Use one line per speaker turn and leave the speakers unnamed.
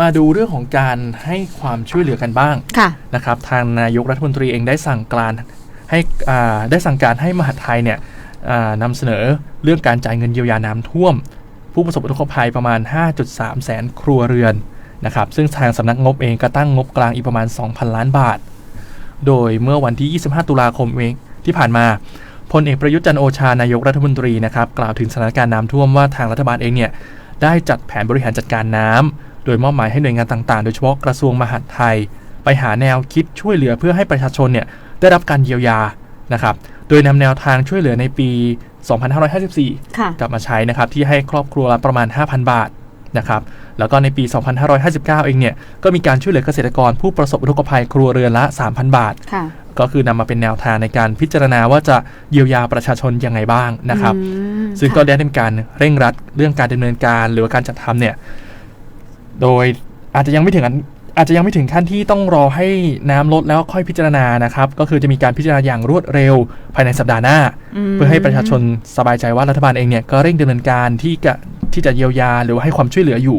มาดูเรื่องของการให้ความช่วยเหลือกันบ้าง
ค่ะ
นะครับทางนายกรัฐมนตรีเองได้สั่งการให้อ่าได้สั่งการให้มหาดไทยเนี่ยอ่านำเสนอเรื่องการจ่ายเงินเยียวยาน้ำท่วม ผู้ประสบอุทกภัยประมาณ 5.3 แสนครัวเรือนนะครับซึ่งทางสำนักงบเองก็ตั้งงบกลางอีกประมาณ 2,000 ล้านบาท โดยเมื่อวันที่ 25 ตุลาคมเองที่ผ่านมาพลเอกประยุทธ์จันทร์โอชานายกรัฐมนตรีนะครับกล่าวถึงสถานการณ์น้ำท่วมว่าทางรัฐบาลเองเนี่ยได้จัดแผนบริหารจัดการน้ำ โดยมอบหมายให้หน่วยงานต่างๆ โดยเฉพาะกระทรวงมหาดไทย ไปหาแนวคิดช่วยเหลือเพื่อให้ประชาชนเนี่ยได้รับการเยียวยานะครับ โดยนำแนวทางช่วยเหลือในปี 2554
ค่ะ
กลับมาใช้นะครับที่ให้ครอบครัวละประมาณ 5,000 บาทนะครับ แล้วก็ในปี 2559 เองเนี่ยก็มีการช่วยเหลือเกษตรกรผู้ประสบอุทกภัยครัวเรือนละ 3,000 บาท
ค่ะ
ก็คือนำมาเป็นแนวทางในการพิจารณาว่าจะเยียวยาประชาชนยังไงบ้างนะครับ
อืม
ซึ่งก็
ค่ะ
ได้ดำเนินการเร่งรัดเรื่องการดำเนินการหรือว่าการจัดทำเนี่ย โดยอาจจะยังไม่ถึงอันอาจจะยังไม่ถึงขั้นที่ต้องรอให้น้ำลดแล้วค่อยพิจารณานะครับ ก็คือจะมีการพิจารณาอย่างรวดเร็วภายในสัปดาห์หน้า
ม
เพื่อให้ประชาชนสบายใจว่ารัฐบาลเองเนี่ยก็เร่งดำเนินการที่จะที่จะเยียวยาหรือว่าให้ความช่วยเหลืออยู่